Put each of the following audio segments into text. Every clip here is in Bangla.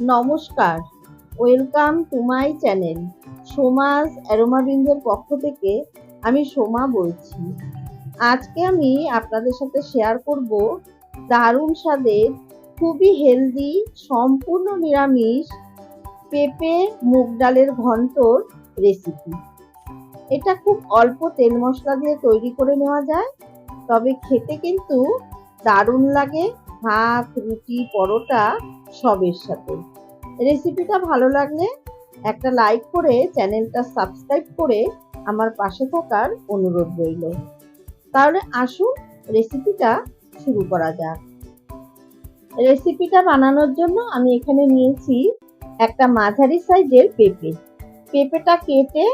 নমস্কার। Welcome to my channel. Soma's অ্যারোমাবিন্দের পক্ষ থেকে আমি সোমা বলছি। আজকে আমি আপনাদের সাথে শেয়ার করব দারুণ স্বাদের, খুবই হেলদি, সম্পূর্ণ নিরামিষ পেঁপে মুগ ডালের ঘন্টর রেসিপি। এটা খুব অল্প তেল মশলা দিয়ে তৈরি করে নেওয়া যায়, তবে খেতে কিন্তু দারুণ লাগে। ভাত, রুটি, পরোটা সবের সাথে। রেসিপিটা ভালো লাগলে একটা লাইক করে চ্যানেলটা সাবস্ক্রাইব করে আমার পাশে থাকার অনুরোধ রইল। তাহলে আসুন রেসিপিটা শুরু করা যাক। রেসিপিটা বানানোর জন্য আমি এখানে নিয়েছি একটা মাঝারি সাইজের পেঁপে। পেঁপেটা কেটে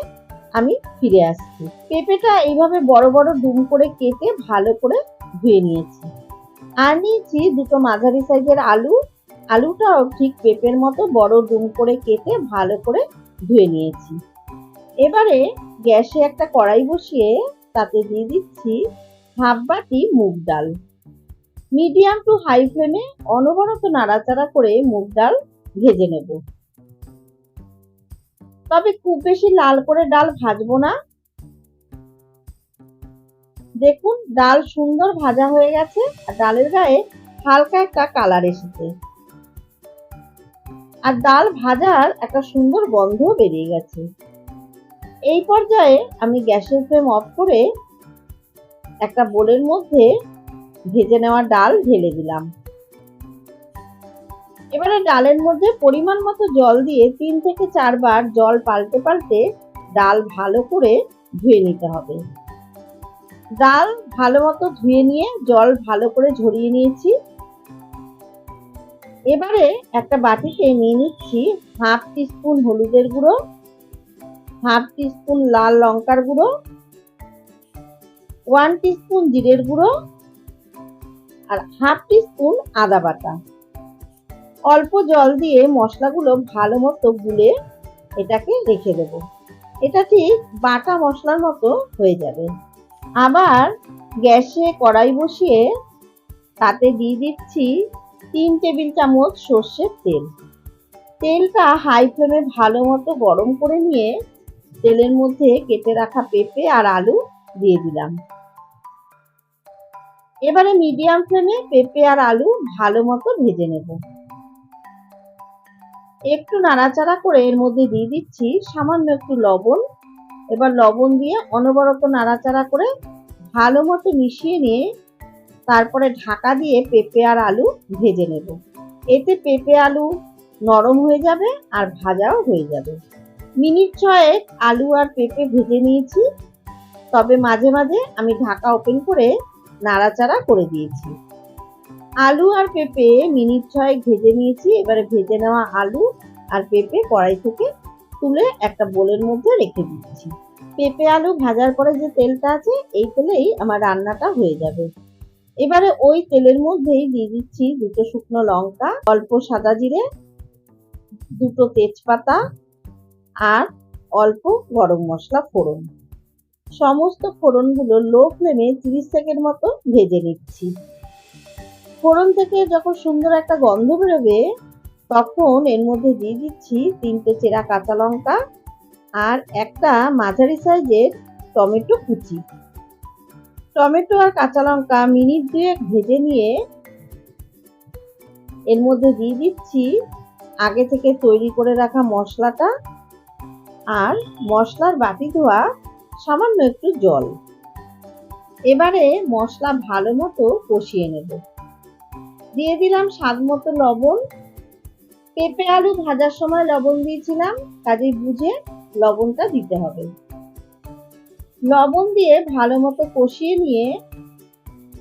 আমি ফিরে আসছি। পেঁপেটা এইভাবে বড় বড় ডুম করে কেটে ভালো করে ধুয়ে নিয়েছি। আর নিয়েছি দুটো মাঝারি সাইজের আলু। আলুটাও ঠিক পেঁপের মতো বড় ডুম করে কেটে ভালো করে ধুয়ে নিয়েছি। এবারে গ্যাসে একটা কড়াই বসিয়ে তাতে দিয়ে দিচ্ছি হাফ বাটি মুগ ডাল। মিডিয়াম টু হাই ফ্লেমে অনবরত নাড়াচাড়া করে মুগ ডাল ভেজে নেব। তবে খুব বেশি লাল করে ডাল ভাজবো না। দেখুন, ডাল সুন্দর ভাজা হয়ে গেছে, আর ডালের গায়ে হালকা একটা কালার এসেছে। আর ডাল ভাজার একটা সুন্দর গন্ধ বেরিয়ে গেছে। এই পর্যায়ে আমি গ্যাসের ফ্লেম অফ করে একটা বোলের মধ্যে ভেজে নেওয়া ডাল ঢেলে দিলাম। এবারে ডালের মধ্যে পরিমাণ মতো জল দিয়ে তিন থেকে চারবার জল পাল্টে পাল্টে ডাল ভালো করে ধুয়ে নিতে হবে। ডাল ভালো মতো ধুয়ে নিয়ে জল ভালো করে ঝরিয়ে নিয়েছি। এবারে একটা বাটিতে নিয়ে নিচ্ছি হাফ টিস্পুন হলুদের গুঁড়ো, হাফ টিস্পুন লাল লঙ্কার গুঁড়ো, ওয়ান টিস্পুন জিরের গুঁড়ো আর হাফ টিস্পুন আদা বাটা। অল্প জল দিয়ে মশলাগুলো ভালো মতো গুলে এটাকে রেখে দেবো। এটা ঠিক বাটা মশলার মতো হয়ে যাবে। আবার গ্যাসে কড়াই বসিয়ে তাতে দিয়ে দিচ্ছি তিন টেবিল চামচ সর্ষের তেল। তেলটা হাই ফ্লেমে ভালো মতো গরম করে নিয়ে তেলের মধ্যে কেটে রাখা পেঁপে আর আলু দিয়ে দিলাম। এবারে মিডিয়াম ফ্লেমে পেঁপে আর আলু ভালো মতো ভেজে নেব। একটু নাড়াচাড়া করে এর মধ্যে দিয়ে দিচ্ছি সামান্য একটু লবণ এবার লবণ দিয়ে অনবরত নাড়াচাড়া করে ভালো মতো মিশিয়ে নিয়ে তারপরে ঢাকা দিয়ে পেঁপে আর আলু ভেজে নেব। এতে পেঁপে আলু নরম হয়ে যাবে আর ভাজাও হয়ে যাবে। মিনিট ছয়েক আলু আর পেঁপে ভেজে নিয়েছি। তবে মাঝে মাঝে আমি ঢাকা ওপেন করে নাড়াচাড়া করে দিয়েছি। আলু আর পেঁপে মিনিট ছয়েক ভেজে নিয়েছি। এবারে ভেজে নেওয়া আলু আর পেঁপে কড়াই থেকে তুলে একটা বোলের মধ্যে রেখে দিচ্ছি। পেঁপে আলু ভাজার পরে যে তেলটা আছে, এই তেলেই আমার রান্নাটা হয়ে যাবে। এবারে ওই তেলের মধ্যেই দিয়ে দিচ্ছি দুটো শুকনো লঙ্কা, অল্প সাদা জিরে, দুটো তেজপাতা আর অল্প গরম মশলা ফোড়ন। সমস্ত ফোড়নগুলো লো ফ্লেমে তিরিশ সেকেন্ড মতো ভেজে নিচ্ছি। ফোড়ন থেকে যখন সুন্দর একটা গন্ধ বেরোবে তখন এর মধ্যে দিয়ে দিচ্ছি তিনটে চেরা কাঁচা লঙ্কা আর একটা মাঝারি সাইজের টমেটো কুচি। টমেটো আর কাঁচা লঙ্কা মিনিট দুয়েক ভেজে নিয়ে এর মধ্যে দিয়ে দিচ্ছি আগে থেকে তৈরি করে রাখা মশলাটা আর মশলার বাটি ধোয়া সামান্য একটু জল। এবারে মশলা ভালো মতো কষিয়ে নেব। দিয়ে দিলাম স্বাদ মতো লবণ পেঁপে, আলু ভাজার সময় লবণ দিয়েছিলাম, কাজেই বুঝে লবণটা দিতে হবে। লবণ দিয়ে ভালো মতো কষিয়ে নিয়ে,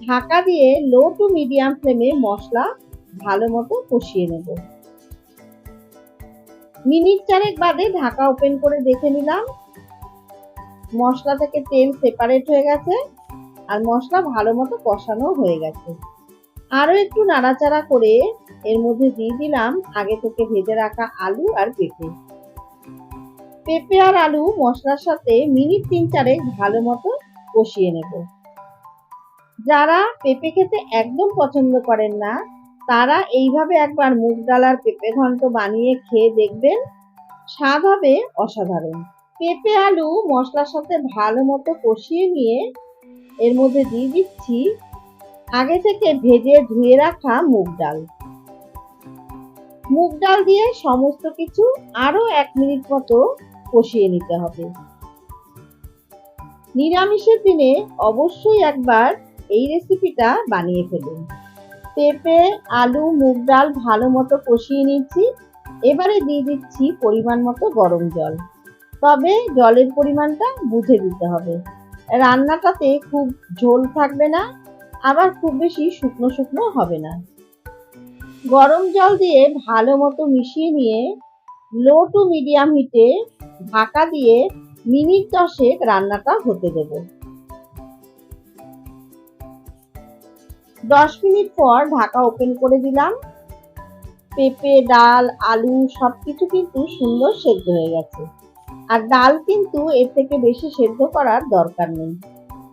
ঢাকা দিয়ে লো টু মিডিয়াম ফ্লেমে মশলা ভালো মতো কষিয়ে নেব। মিনিট চারেক বাদে ঢাকা ওপেন করে দেখে নিলাম। মশলা থেকে তেল সেপারেট হয়ে গেছে, আর মশলা ভালো মতো কষানো হয়ে গেছে। আরও একটু নাড়াচাড়া করে এর মধ্যে দিয়ে দিলাম আগে থেকে ভেজে রাখা আলু আর পেঁপে। পেঁপে আর আলু মশলার সাথে মিনিট তিন চারেক ভালো মতো কষিয়ে নেব। যারা পেঁপে খেতে একদম পছন্দ করেন না, তারা এইভাবে একবার মুগ ডাল আর পেঁপে ঘন্ট বানিয়ে খেয়ে দেখবেন স্বাদ হবে অসাধারণ। পেঁপে আলু মশলার সাথে ভালো মতো কষিয়ে নিয়ে এর মধ্যে দিয়ে দিচ্ছি আগে থেকে ভেজে ধুয়ে রাখা মুগ ডাল। মুগ ডাল দিয়ে সমস্ত কিছু আরও এক মিনিট মতো কষিয়ে নিতে হবে। নিরামিষের দিনে অবশ্যই একবার এই রেসিপিটা বানিয়ে ফেলুন। পেঁপে, আলু, মুগ ডাল ভালো মতো কষিয়ে নিচ্ছি এবারে দিয়ে দিচ্ছি পরিমাণ মতো গরম জল। তবে জলের পরিমাণটা বুঝে দিতে হবে। রান্নাটাতে খুব ঝোল থাকবে না আবার খুব বেশি শুকনো শুকনো হবে না। গরম জল দিয়ে ভালো মতো মিশিয়ে নিয়ে লো টু মিডিয়াম হিটে ঢাকা দিয়ে মিনিট দশেক রান্নাটা হতে দেব। দশ মিনিট পর ঢাকা ওপেন করে দিলাম। পেঁপে, ডাল, আলু সবকিছু কিন্তু সুন্দর সেদ্ধ হয়ে গেছে। আর ডাল কিন্তু এর থেকে বেশি সেদ্ধ করার দরকার নেই।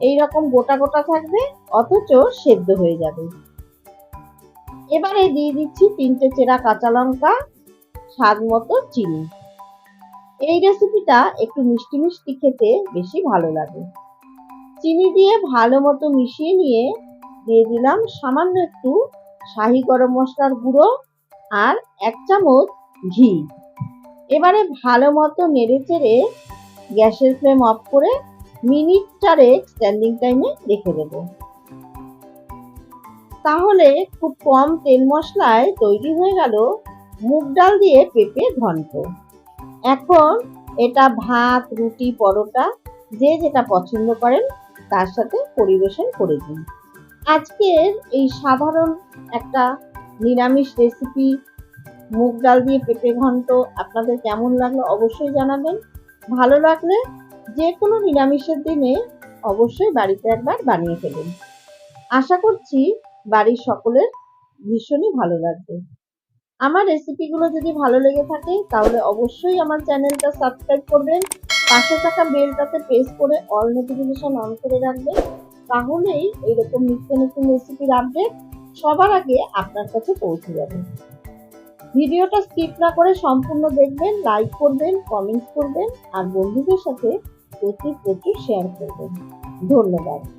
এই রকম গোটা গোটা থাকবে, অথচ সেদ্ধ হয়ে যাবে। এবারে দিয়ে দিচ্ছি তিনটে চেরা কাঁচা লঙ্কা, স্বাদ মতো চিনি। এই রেসিপিটা একটু মিষ্টি মিষ্টি খেতে বেশি ভালো লাগে। চিনি দিয়ে ভালো মতো মিশিয়ে নিয়ে দিয়ে দিলাম সামান্য একটু শাহি গরম মশলার গুঁড়ো আর এক চামচ ঘি। এবারে ভালো মতো নেড়ে চেড়ে গ্যাসের ফ্লেম অফ করে মিনিট চারেক স্ট্যান্ডিং টাইমে রেখে দেব। তাহলে খুব কম তেল মশলায় তৈরি হয়ে গেল মুগ ডাল দিয়ে পেঁপে ঘন্ট। এখন এটা ভাত, রুটি, পরোটা, যে যেটা পছন্দ করেন তার সাথে পরিবেশন করে দিন। আজকের এই সাধারণ একটা নিরামিষ রেসিপি মুগ ডাল দিয়ে পেঁপে ঘন্ট, আপনাদের কেমন লাগল অবশ্যই জানাবেন। ভালো লাগলে যে কোনো নিরামিষের দিনে অবশ্যই বাড়িতে একবার বানিয়ে ফেলুন। আশা করছি বাড়ির সকলের ভীষণই ভালো লাগবে। আমার রেসিপিগুলো যদি ভালো লেগে থাকে, তাহলে অবশ্যই আমার চ্যানেলটা সাবস্ক্রাইব করবেন, পাশে থাকা বেলটাতে প্রেস করে অল নোটিফিকেশন অন করে রাখবেন, তাহলেই এইরকম নিত্য নতুন রেসিপির আপডেট সবার আগে আপনার কাছে পৌঁছে যাবে। ভিডিওটা স্কিপ না করে সম্পূর্ণ দেখবেন, লাইক করবেন, কমেন্টস করবেন, আর বন্ধুদের সাথে প্রচুর প্রচুর শেয়ার করবেন। ধন্যবাদ।